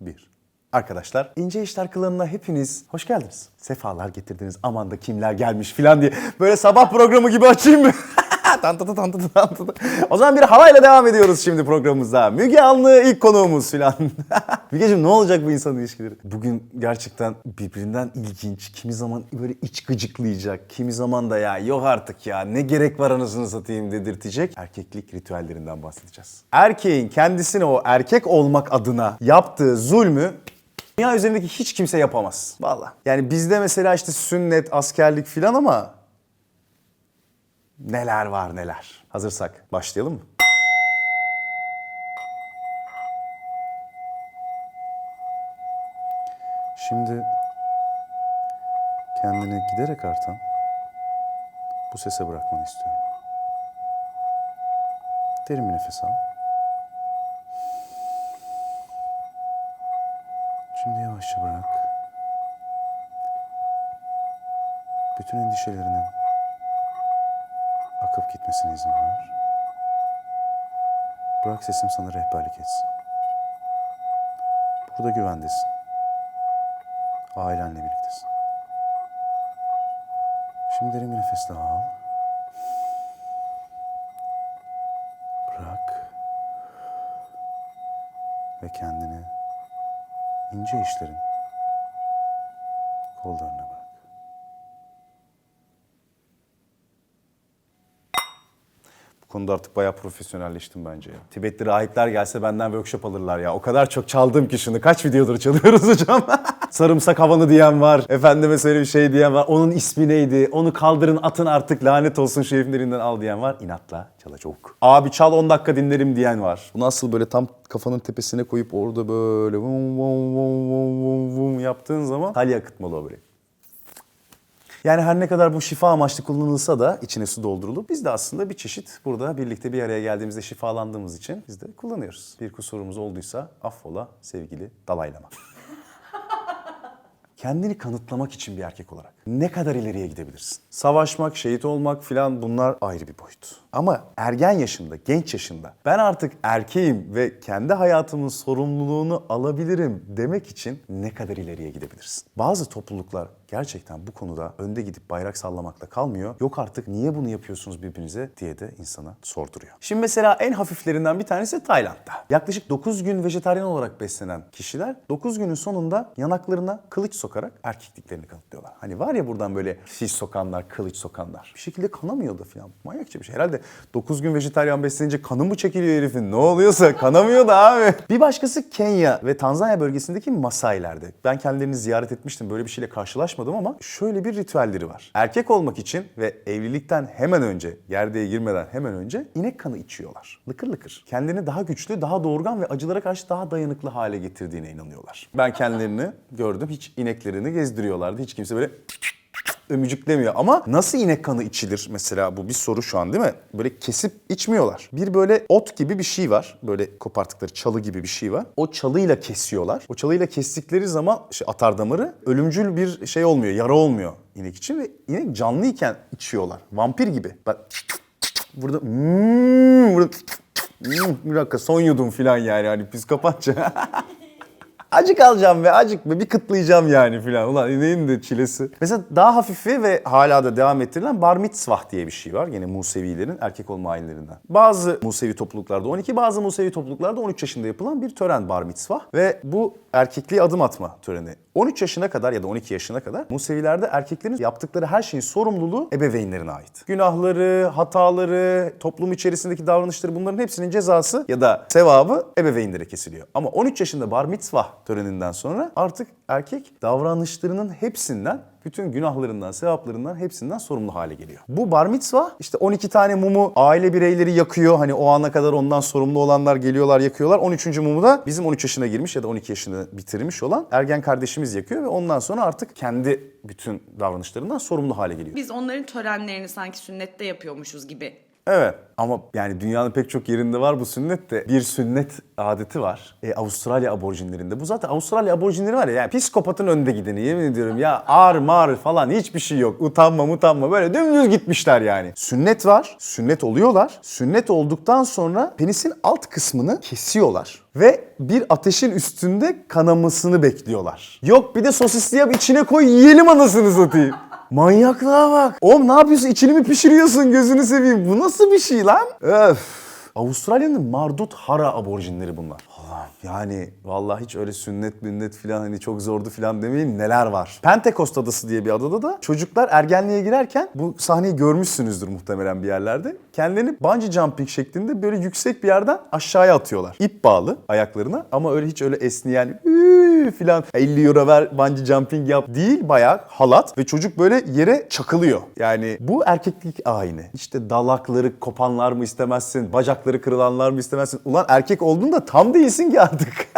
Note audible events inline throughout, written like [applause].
1. Arkadaşlar ince işler kılığına hepiniz hoş geldiniz. Sefalar getirdiniz aman da kimler gelmiş filan diye. Böyle sabah programı gibi açayım mı? [laughs] [laughs] Tan tan tan tan tan tan tan. o zaman bir havayla devam ediyoruz şimdi programımıza. Müge Anlı ilk konuğumuz filan. [laughs] Mügeciğim ne olacak bu insan ilişkileri? Bugün gerçekten birbirinden ilginç. Kimi zaman böyle iç gıcıklayacak. Kimi zaman da ya yok artık ya ne gerek var anasını satayım dedirtecek. Erkeklik ritüellerinden bahsedeceğiz. Erkeğin kendisine o erkek olmak adına yaptığı zulmü Dünya üzerindeki hiç kimse yapamaz. Vallahi. Yani bizde mesela işte sünnet, askerlik filan ama neler var neler. Hazırsak başlayalım mı? Şimdi kendini giderek artan bu sese bırakmanı istiyorum. Derin bir nefes al. Şimdi yavaşça bırak. Bütün endişelerinin akıp gitmesine izin ver. Bırak sesim sana rehberlik etsin. Burada güvendesin. Ailenle birliktesin. Şimdi derin bir nefes daha al. Bırak. Ve kendini ince işlerin kollarına bırak. Bu konuda artık bayağı profesyonelleştim bence ya. Tibetli rahipler gelse benden workshop alırlar ya. O kadar çok çaldım ki şunu. Kaç videodur çalıyoruz hocam? [laughs] Sarımsak havanı diyen var. Efendime söyleyeyim şey diyen var. Onun ismi neydi? Onu kaldırın atın artık lanet olsun şu herifin elinden al diyen var. İnatla çalacak. Abi çal 10 dakika dinlerim diyen var. Bu nasıl böyle tam kafanın tepesine koyup orada böyle vum vum vum vum vum yaptığın zaman hal yakıtmalı o böyle. Yani her ne kadar bu şifa amaçlı kullanılsa da içine su doldurulup biz de aslında bir çeşit burada birlikte bir araya geldiğimizde şifalandığımız için biz de kullanıyoruz. Bir kusurumuz olduysa affola sevgili dalaylama. [laughs] Kendini kanıtlamak için bir erkek olarak ne kadar ileriye gidebilirsin? Savaşmak, şehit olmak filan bunlar ayrı bir boyut. Ama ergen yaşında, genç yaşında ben artık erkeğim ve kendi hayatımın sorumluluğunu alabilirim demek için ne kadar ileriye gidebilirsin? Bazı topluluklar gerçekten bu konuda önde gidip bayrak sallamakla kalmıyor. Yok artık niye bunu yapıyorsunuz birbirinize diye de insana sorduruyor. Şimdi mesela en hafiflerinden bir tanesi Tayland'da. Yaklaşık 9 gün vejetaryen olarak beslenen kişiler 9 günün sonunda yanaklarına kılıç sokarak erkekliklerini kanıtlıyorlar. Hani var ya buradan böyle fiş sokanlar, kılıç sokanlar. Bir şekilde kanamıyordu falan. Manyakça bir şey. Herhalde 9 gün vejetaryen beslenince kanı mı çekiliyor herifin? Ne oluyorsa kanamıyordu abi. Bir başkası Kenya ve Tanzanya bölgesindeki Masailerdi. Ben kendilerini ziyaret etmiştim. Böyle bir şeyle karşılaşmadım ama şöyle bir ritüelleri var. Erkek olmak için ve evlilikten hemen önce, gerdeğe girmeden hemen önce inek kanı içiyorlar. Lıkır lıkır. Kendini daha güçlü, daha doğurgan ve acılara karşı daha dayanıklı hale getirdiğine inanıyorlar. Ben kendilerini gördüm. Hiç ineklerini gezdiriyorlardı. Hiç kimse böyle ömücüklemiyor. Ama nasıl inek kanı içilir mesela bu bir soru şu an değil mi? Böyle kesip içmiyorlar. Bir böyle ot gibi bir şey var. Böyle koparttıkları çalı gibi bir şey var. O çalıyla kesiyorlar. O çalıyla kestikleri zaman işte atar damarı ölümcül bir şey olmuyor, yara olmuyor inek için ve inek canlıyken içiyorlar. Vampir gibi. Bak burada hmm, burada hmm, bir dakika son yudum falan yani hani psikopatça. [laughs] Acık alacağım ve acık ve bir kıtlayacağım yani filan. Ulan ineğin de çilesi. Mesela daha hafifi ve hala da devam ettirilen bar mitzvah diye bir şey var. Yine Musevilerin erkek olma ayinlerinden. Bazı Musevi topluluklarda 12, bazı Musevi topluluklarda 13 yaşında yapılan bir tören bar mitzvah. Ve bu erkekliğe adım atma töreni. 13 yaşına kadar ya da 12 yaşına kadar Musevilerde erkeklerin yaptıkları her şeyin sorumluluğu ebeveynlerine ait. Günahları, hataları, toplum içerisindeki davranışları bunların hepsinin cezası ya da sevabı ebeveynlere kesiliyor. Ama 13 yaşında bar mitzvah töreninden sonra artık erkek davranışlarının hepsinden bütün günahlarından, sevaplarından hepsinden sorumlu hale geliyor. Bu bar mitzvah işte 12 tane mumu aile bireyleri yakıyor. Hani o ana kadar ondan sorumlu olanlar geliyorlar yakıyorlar. 13. mumu da bizim 13 yaşına girmiş ya da 12 yaşını bitirmiş olan ergen kardeşimiz yakıyor ve ondan sonra artık kendi bütün davranışlarından sorumlu hale geliyor. Biz onların törenlerini sanki sünnette yapıyormuşuz gibi Evet ama yani dünyanın pek çok yerinde var bu sünnet de bir sünnet adeti var. E, Avustralya aborjinlerinde. Bu zaten Avustralya aborjinleri var ya yani psikopatın önde gideni yemin ediyorum ya ağır mağır falan hiçbir şey yok. Utanma utanma böyle dümdüz gitmişler yani. Sünnet var. Sünnet oluyorlar. Sünnet olduktan sonra penisin alt kısmını kesiyorlar. Ve bir ateşin üstünde kanamasını bekliyorlar. Yok bir de sosisli yap içine koy yiyelim anasını satayım. Manyaklığa bak. Oğlum ne yapıyorsun? İçini mi pişiriyorsun? Gözünü seveyim. Bu nasıl bir şey lan? Öf. Avustralya'nın Mardut Hara aborjinleri bunlar. Allah'ım yani vallahi hiç öyle sünnet münnet falan hani çok zordu falan demeyin neler var. Pentekost Adası diye bir adada da çocuklar ergenliğe girerken bu sahneyi görmüşsünüzdür muhtemelen bir yerlerde. Kendilerini bungee jumping şeklinde böyle yüksek bir yerden aşağıya atıyorlar. İp bağlı ayaklarına ama öyle hiç öyle esneyen "Üü" falan 50 euro ver bungee jumping yap değil bayağı halat ve çocuk böyle yere çakılıyor. Yani bu erkeklik ayini. İşte dalakları kopanlar mı istemezsin, bacakları kırılanlar mı istemezsin. Ulan erkek olduğunda tam değilsin ki artık.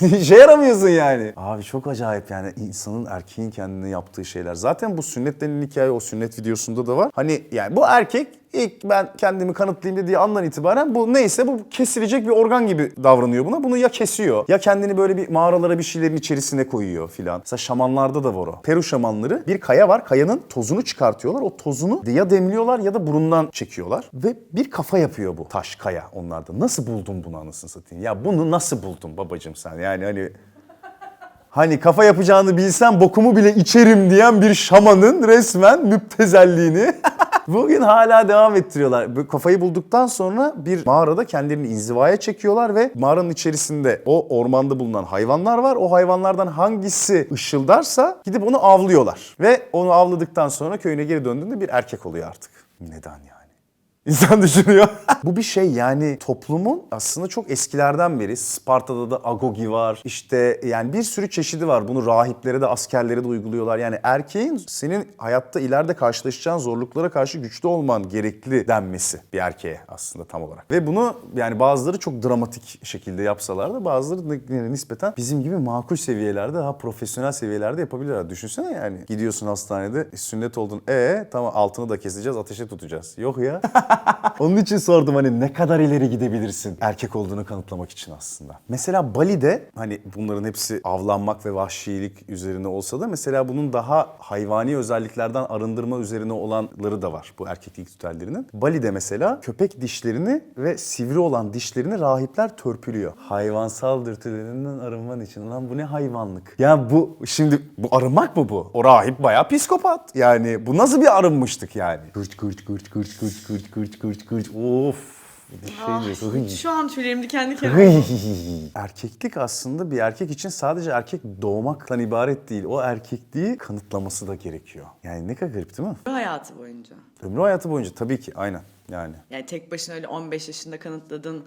İşe [laughs] yaramıyorsun yani. Abi çok acayip yani insanın erkeğin kendine yaptığı şeyler. Zaten bu sünnet denilen hikaye o sünnet videosunda da var. Hani yani bu erkek ilk ben kendimi kanıtlayayım dediği andan itibaren bu neyse bu kesilecek bir organ gibi davranıyor buna. Bunu ya kesiyor ya kendini böyle bir mağaralara bir şeylerin içerisine koyuyor filan. Mesela şamanlarda da var o. Peru şamanları bir kaya var. Kayanın tozunu çıkartıyorlar. O tozunu ya demliyorlar ya da burundan çekiyorlar. Ve bir kafa yapıyor bu taş kaya onlarda. Nasıl buldun bunu anasını satayım? Ya bunu nasıl buldun babacım sen? Yani hani Hani kafa yapacağını bilsem bokumu bile içerim diyen bir şamanın resmen müptezelliğini [laughs] bugün hala devam ettiriyorlar. Kafayı bulduktan sonra bir mağarada kendilerini inzivaya çekiyorlar ve mağaranın içerisinde o ormanda bulunan hayvanlar var. O hayvanlardan hangisi ışıldarsa gidip onu avlıyorlar. Ve onu avladıktan sonra köyüne geri döndüğünde bir erkek oluyor artık. Neden yani? İnsan düşünüyor. [laughs] Bu bir şey yani toplumun aslında çok eskilerden beri Sparta'da da agogi var. İşte yani bir sürü çeşidi var. Bunu rahiplere de askerlere de uyguluyorlar. Yani erkeğin senin hayatta ileride karşılaşacağın zorluklara karşı güçlü olman gerekli denmesi bir erkeğe aslında tam olarak. Ve bunu yani bazıları çok dramatik şekilde yapsalar da bazıları da nispeten bizim gibi makul seviyelerde daha profesyonel seviyelerde yapabilirler. Düşünsene yani gidiyorsun hastanede sünnet oldun. E tamam altını da keseceğiz ateşe tutacağız. Yok ya. [laughs] Onun için sordum hani ne kadar ileri gidebilirsin erkek olduğunu kanıtlamak için aslında. Mesela Bali'de hani bunların hepsi avlanmak ve vahşilik üzerine olsa da mesela bunun daha hayvani özelliklerden arındırma üzerine olanları da var bu erkeklik ritüellerinin. Bali'de mesela köpek dişlerini ve sivri olan dişlerini rahipler törpülüyor. Hayvansal dürtülerinden arınman için. Lan bu ne hayvanlık? Ya bu şimdi bu arınmak mı bu? O rahip bayağı psikopat. Yani bu nasıl bir arınmıştık yani? Gırt gırt gırt gırt gırt gırt gırt gırt gırt. Of. Şey Ah, şu an tüylerim diken diken. Erkeklik aslında bir erkek için sadece erkek doğmaktan ibaret değil. O erkekliği kanıtlaması da gerekiyor. Yani ne kadar garip değil mi? Hayatı boyunca. Ömrü hayatı boyunca tabii ki aynen yani. Yani tek başına öyle 15 yaşında kanıtladın,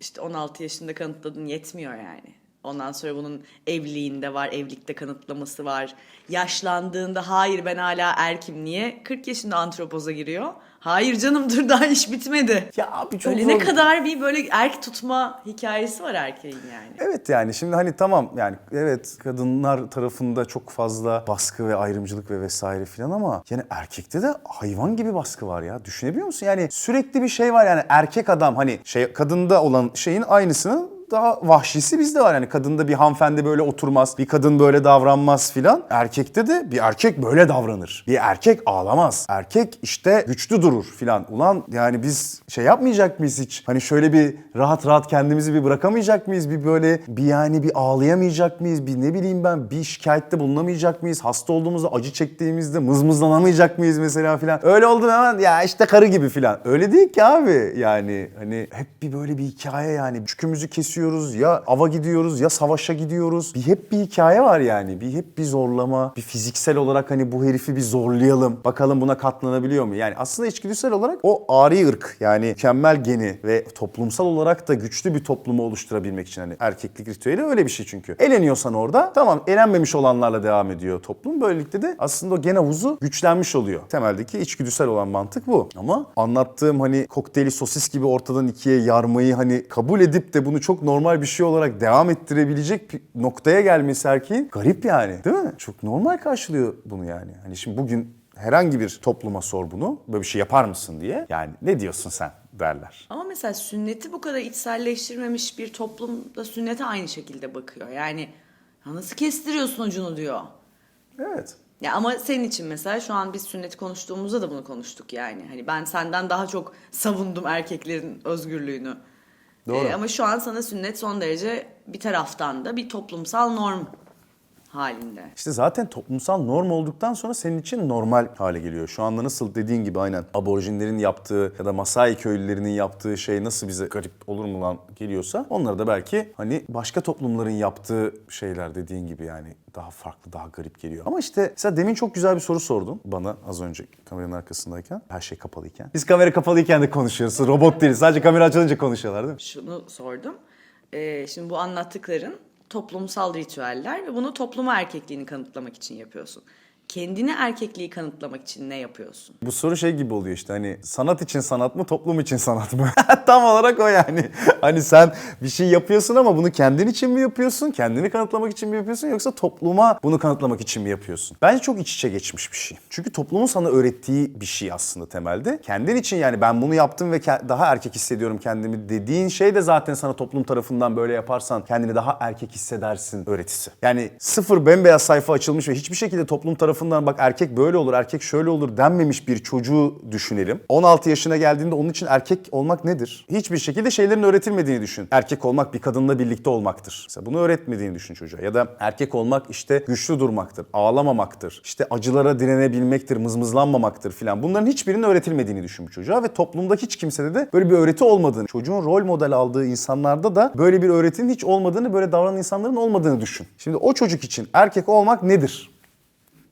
işte 16 yaşında kanıtladın yetmiyor yani. Ondan sonra bunun evliliğinde var, evlilikte kanıtlaması var. Yaşlandığında hayır ben hala erkim niye? 40 yaşında antropoza giriyor. Hayır canım dur daha iş bitmedi. Ya abi çok Ölene zor. kadar bir böyle erk tutma hikayesi var erkeğin yani. Evet yani şimdi hani tamam yani evet kadınlar tarafında çok fazla baskı ve ayrımcılık ve vesaire filan ama yani erkekte de hayvan gibi baskı var ya. Düşünebiliyor musun? Yani sürekli bir şey var yani erkek adam hani şey kadında olan şeyin aynısının daha vahşisi bizde var. Yani kadında bir hanımefendi böyle oturmaz, bir kadın böyle davranmaz filan. Erkekte de bir erkek böyle davranır. Bir erkek ağlamaz. Erkek işte güçlü durur filan. Ulan yani biz şey yapmayacak mıyız hiç? Hani şöyle bir rahat rahat kendimizi bir bırakamayacak mıyız? Bir böyle bir yani bir ağlayamayacak mıyız? Bir ne bileyim ben bir şikayette bulunamayacak mıyız? Hasta olduğumuzda, acı çektiğimizde mızmızlanamayacak mıyız mesela filan? Öyle oldu hemen ya işte karı gibi filan. Öyle değil ki abi. Yani hani hep bir böyle bir hikaye yani. Çükümüzü kesiyoruz ya ava gidiyoruz ya savaşa gidiyoruz. Bir hep bir hikaye var yani. Bir hep bir zorlama. Bir fiziksel olarak hani bu herifi bir zorlayalım. Bakalım buna katlanabiliyor mu? Yani aslında içgüdüsel olarak o ari ırk yani mükemmel geni ve toplumsal olarak da güçlü bir toplumu oluşturabilmek için hani erkeklik ritüeli öyle bir şey çünkü. Eleniyorsan orada tamam elenmemiş olanlarla devam ediyor toplum. Böylelikle de aslında o gen havuzu güçlenmiş oluyor. Temeldeki içgüdüsel olan mantık bu. Ama anlattığım hani kokteyli sosis gibi ortadan ikiye yarmayı hani kabul edip de bunu çok normal bir şey olarak devam ettirebilecek noktaya gelmesi erkeğin garip yani değil mi? Çok normal karşılıyor bunu yani. Hani şimdi bugün herhangi bir topluma sor bunu. Böyle bir şey yapar mısın diye. Yani ne diyorsun sen derler. Ama mesela sünneti bu kadar içselleştirmemiş bir toplumda sünnete aynı şekilde bakıyor. Yani "Ya nasıl kestiriyorsun ucunu diyor. Evet. Ya ama senin için mesela şu an biz sünneti konuştuğumuzda da bunu konuştuk yani. Hani ben senden daha çok savundum erkeklerin özgürlüğünü. Doğru. Ee, ama şu an sana sünnet son derece bir taraftan da bir toplumsal norm halinde. İşte zaten toplumsal norm olduktan sonra senin için normal hale geliyor. Şu anda nasıl dediğin gibi aynen aborjinlerin yaptığı ya da Masai köylülerinin yaptığı şey nasıl bize garip olur mu lan geliyorsa onlara da belki hani başka toplumların yaptığı şeyler dediğin gibi yani daha farklı, daha garip geliyor. Ama işte mesela demin çok güzel bir soru sordun bana az önce kameranın arkasındayken. Her şey kapalıyken. Biz kamera kapalıyken de konuşuyoruz. Robot değiliz. Sadece kamera açılınca konuşuyorlar değil mi? Şunu sordum. Ee, şimdi bu anlattıkların toplumsal ritüeller ve bunu topluma erkekliğini kanıtlamak için yapıyorsun. Kendine erkekliği kanıtlamak için ne yapıyorsun? Bu soru şey gibi oluyor işte hani sanat için sanat mı toplum için sanat mı? [laughs] Tam olarak o yani. Hani sen bir şey yapıyorsun ama bunu kendin için mi yapıyorsun? Kendini kanıtlamak için mi yapıyorsun yoksa topluma bunu kanıtlamak için mi yapıyorsun? Bence çok iç içe geçmiş bir şey. Çünkü toplumun sana öğrettiği bir şey aslında temelde. Kendin için yani ben bunu yaptım ve daha erkek hissediyorum kendimi dediğin şey de zaten sana toplum tarafından böyle yaparsan kendini daha erkek hissedersin öğretisi. Yani sıfır bembeyaz sayfa açılmış ve hiçbir şekilde toplum tarafından bak erkek böyle olur, erkek şöyle olur denmemiş bir çocuğu düşünelim. 16 yaşına geldiğinde onun için erkek olmak nedir? Hiçbir şekilde şeylerin öğretilmediğini düşün. Erkek olmak bir kadınla birlikte olmaktır. Mesela bunu öğretmediğini düşün çocuğa. Ya da erkek olmak işte güçlü durmaktır, ağlamamaktır, işte acılara direnebilmektir, mızmızlanmamaktır filan. Bunların hiçbirinin öğretilmediğini düşün bu çocuğa ve toplumda hiç kimsede de böyle bir öğreti olmadığını, çocuğun rol model aldığı insanlarda da böyle bir öğretinin hiç olmadığını, böyle davranan insanların olmadığını düşün. Şimdi o çocuk için erkek olmak nedir?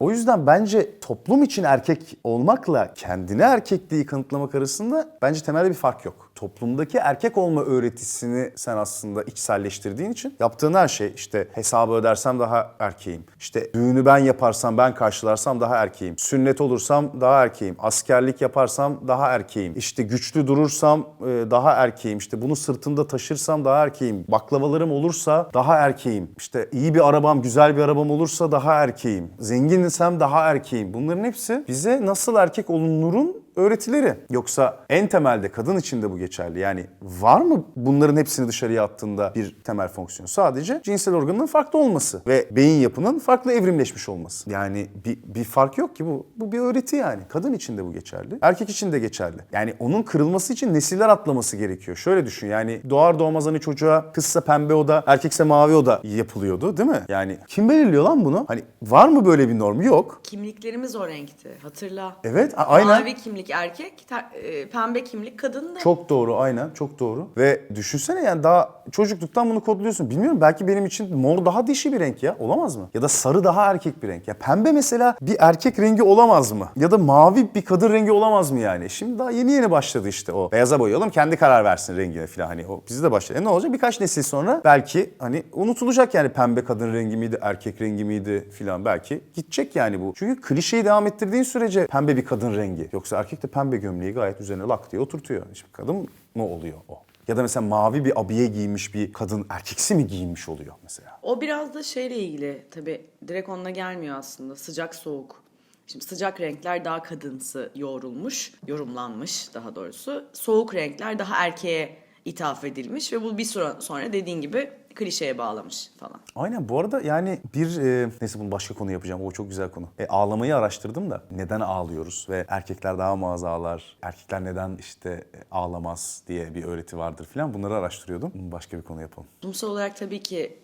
O yüzden bence toplum için erkek olmakla kendine erkekliği kanıtlamak arasında bence temelde bir fark yok. Toplumdaki erkek olma öğretisini sen aslında içselleştirdiğin için yaptığın her şey işte hesabı ödersem daha erkeğim. İşte düğünü ben yaparsam ben karşılarsam daha erkeğim. Sünnet olursam daha erkeğim. Askerlik yaparsam daha erkeğim. İşte güçlü durursam e, daha erkeğim. İşte bunu sırtımda taşırsam daha erkeğim. Baklavalarım olursa daha erkeğim. İşte iyi bir arabam, güzel bir arabam olursa daha erkeğim. Zenginsem daha erkeğim. Bunların hepsi bize nasıl erkek olunurun öğretileri. Yoksa en temelde kadın için de bu geçerli. Yani var mı bunların hepsini dışarıya attığında bir temel fonksiyon? Sadece cinsel organının farklı olması ve beyin yapının farklı evrimleşmiş olması. Yani bir, bir fark yok ki bu. Bu bir öğreti yani. Kadın için de bu geçerli. Erkek için de geçerli. Yani onun kırılması için nesiller atlaması gerekiyor. Şöyle düşün yani doğar doğmaz hani çocuğa kızsa pembe oda, erkekse mavi oda yapılıyordu değil mi? Yani kim belirliyor lan bunu? Hani var mı böyle bir norm? Yok. Kimliklerimiz o renkti. Hatırla. Evet aynen. Mavi kimlik erkek, e, pembe kimlik kadın da. Çok doğru aynen çok doğru. Ve düşünsene yani daha çocukluktan bunu kodluyorsun. Bilmiyorum belki benim için mor daha dişi bir renk ya olamaz mı? Ya da sarı daha erkek bir renk. Ya pembe mesela bir erkek rengi olamaz mı? Ya da mavi bir kadın rengi olamaz mı yani? Şimdi daha yeni yeni başladı işte o. Beyaza boyayalım kendi karar versin rengine falan hani o bizi de başladı. E ne olacak birkaç nesil sonra belki hani unutulacak yani pembe kadın rengi miydi erkek rengi miydi filan belki gidecek yani bu. Çünkü klişeyi devam ettirdiğin sürece pembe bir kadın rengi. Yoksa erkek de pembe gömleği gayet üzerine lak diye oturtuyor. Şimdi kadın mı oluyor o? Ya da mesela mavi bir abiye giymiş bir kadın erkeksi mi giyinmiş oluyor mesela? O biraz da şeyle ilgili tabii direkt onunla gelmiyor aslında sıcak soğuk. Şimdi sıcak renkler daha kadınsı yoğrulmuş, yorumlanmış daha doğrusu. Soğuk renkler daha erkeğe ithaf edilmiş ve bu bir süre sonra dediğin gibi klişeye bağlamış falan. Aynen bu arada yani bir e, neyse bunu başka konu yapacağım o çok güzel konu. E, ağlamayı araştırdım da neden ağlıyoruz ve erkekler daha mı az ağlar, erkekler neden işte e, ağlamaz diye bir öğreti vardır falan bunları araştırıyordum. Başka bir konu yapalım. Toplumsal olarak tabii ki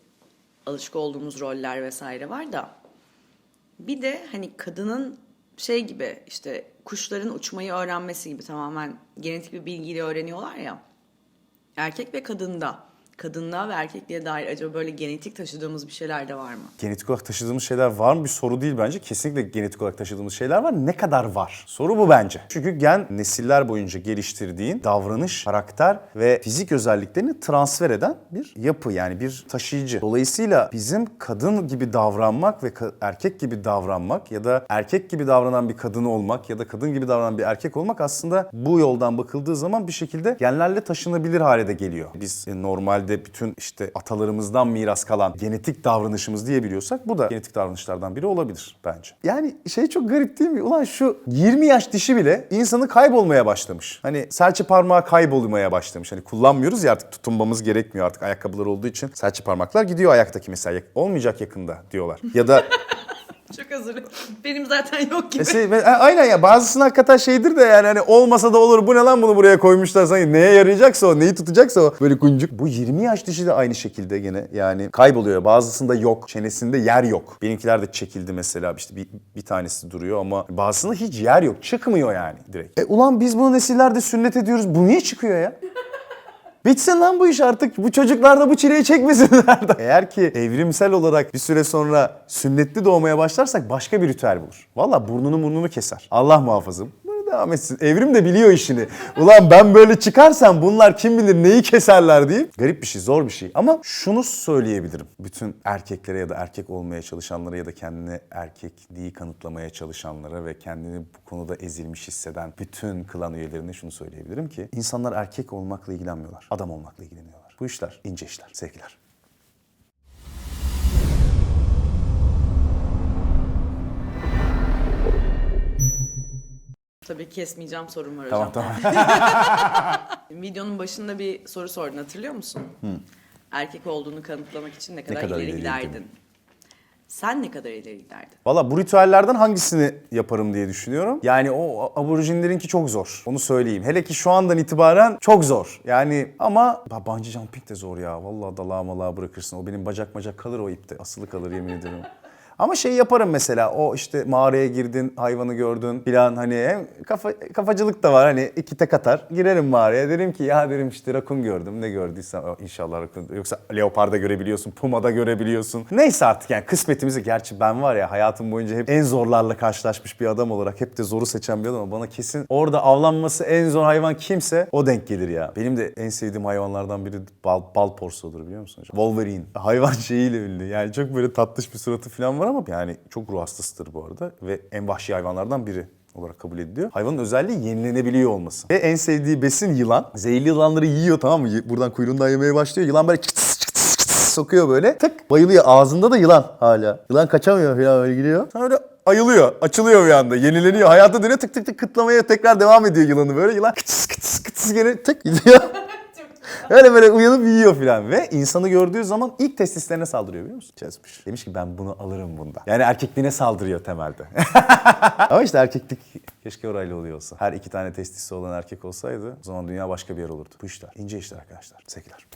alışık olduğumuz roller vesaire var da bir de hani kadının şey gibi işte kuşların uçmayı öğrenmesi gibi tamamen genetik bir bilgiyle öğreniyorlar ya. Erkek ve kadında, kadınlığa ve erkekliğe dair acaba böyle genetik taşıdığımız bir şeyler de var mı? Genetik olarak taşıdığımız şeyler var mı bir soru değil bence. Kesinlikle genetik olarak taşıdığımız şeyler var. Ne kadar var? Soru bu bence. Çünkü gen nesiller boyunca geliştirdiğin davranış, karakter ve fizik özelliklerini transfer eden bir yapı yani bir taşıyıcı. Dolayısıyla bizim kadın gibi davranmak ve erkek gibi davranmak ya da erkek gibi davranan bir kadın olmak ya da kadın gibi davranan bir erkek olmak aslında bu yoldan bakıldığı zaman bir şekilde genlerle taşınabilir hale de geliyor. Biz e, normalde bütün işte atalarımızdan miras kalan genetik davranışımız diyebiliyorsak bu da genetik davranışlardan biri olabilir bence. Yani şey çok garip değil mi? Ulan şu 20 yaş dişi bile insanı kaybolmaya başlamış. Hani serçe parmağı kaybolmaya başlamış. Hani kullanmıyoruz ya artık tutunmamız gerekmiyor artık ayakkabılar olduğu için serçe parmaklar gidiyor ayaktaki mesela. Olmayacak yakında diyorlar. Ya da Çok özür dilerim. Benim zaten yok gibi. E şey, aynen ya bazısının hakikaten şeydir de yani hani olmasa da olur bu ne lan bunu buraya koymuşlar sanki neye yarayacaksa o neyi tutacaksa o böyle kuncuk. Bu 20 yaş dişi de aynı şekilde gene yani kayboluyor bazısında yok çenesinde yer yok. Benimkiler de çekildi mesela işte bir, bir tanesi duruyor ama bazısında hiç yer yok çıkmıyor yani direkt. E ulan biz bunu nesillerde sünnet ediyoruz bu niye çıkıyor ya? Bitsin lan bu iş artık. Bu çocuklar da bu çileyi çekmesinler de. Eğer ki evrimsel olarak bir süre sonra sünnetli doğmaya başlarsak başka bir ritüel bulur. Valla burnunu burnunu keser. Allah muhafaza. Devam etsin. Evrim de biliyor işini. Ulan ben böyle çıkarsam bunlar kim bilir neyi keserler deyip. Garip bir şey, zor bir şey. Ama şunu söyleyebilirim. Bütün erkeklere ya da erkek olmaya çalışanlara ya da kendine erkekliği kanıtlamaya çalışanlara ve kendini bu konuda ezilmiş hisseden bütün klan üyelerine şunu söyleyebilirim ki insanlar erkek olmakla ilgilenmiyorlar. Adam olmakla ilgileniyorlar. Bu işler ince işler, sevgiler. Tabii kesmeyeceğim sorum var Tamam hocam. tamam. [laughs] Videonun başında bir soru sordun hatırlıyor musun? Erkek olduğunu kanıtlamak için ne kadar, kadar ileri ileri giderdin? Sen ne kadar ileri giderdin? Valla bu ritüellerden hangisini yaparım diye düşünüyorum. Yani o aborjinlerinki çok zor. Onu söyleyeyim. Hele ki şu andan itibaren çok zor. Yani ama ya bungee jumping de zor ya. Vallahi dalağa malağa bırakırsın. O benim bacak bacak kalır o ipte. Asılı kalır yemin ederim. Ama şey yaparım mesela o işte mağaraya girdin, hayvanı gördün filan hani hem kafa, kafacılık da var hani iki tek atar. Girerim mağaraya derim ki ya derim işte rakun gördüm ne gördüysem inşallah rakun yoksa leopar da görebiliyorsun, puma da görebiliyorsun. Neyse artık yani kısmetimizi gerçi ben var ya hayatım boyunca hep en zorlarla karşılaşmış bir adam olarak hep de zoru seçen bir adam ama bana kesin orada avlanması en zor hayvan kimse o denk gelir ya. Benim de en sevdiğim hayvanlardan biri bal, bal porsuğudur biliyor musun? Wolverine. Hayvan [laughs] şeyiyle ünlü. Yani çok böyle tatlış bir suratı falan var ama yani çok ruh hastasıdır bu arada ve en vahşi hayvanlardan biri olarak kabul ediliyor. Hayvanın özelliği yenilenebiliyor olması. Ve en sevdiği besin yılan. Zehirli yılanları yiyor tamam mı? Buradan kuyruğundan yemeye başlıyor. Yılan böyle çıtıs çıtıs çıtıs sokuyor böyle. Tık bayılıyor. Ağzında da yılan hala. Yılan kaçamıyor falan öyle gidiyor. Sonra öyle ayılıyor. Açılıyor bir anda. Yenileniyor. Hayata dönüyor tık tık tık kıtlamaya tekrar devam ediyor yılanı böyle. Yılan kıtıs kıtıs kıtıs gene tık gidiyor. [laughs] Öyle böyle uyanıp yiyor filan ve insanı gördüğü zaman ilk testislerine saldırıyor biliyor musun? Çözmüş. Demiş ki ben bunu alırım bundan. Yani erkekliğine saldırıyor temelde. [laughs] Ama işte erkeklik keşke orayla oluyor olsa. Her iki tane testisi olan erkek olsaydı o zaman dünya başka bir yer olurdu. Bu işler ince işler arkadaşlar. Sevgiler.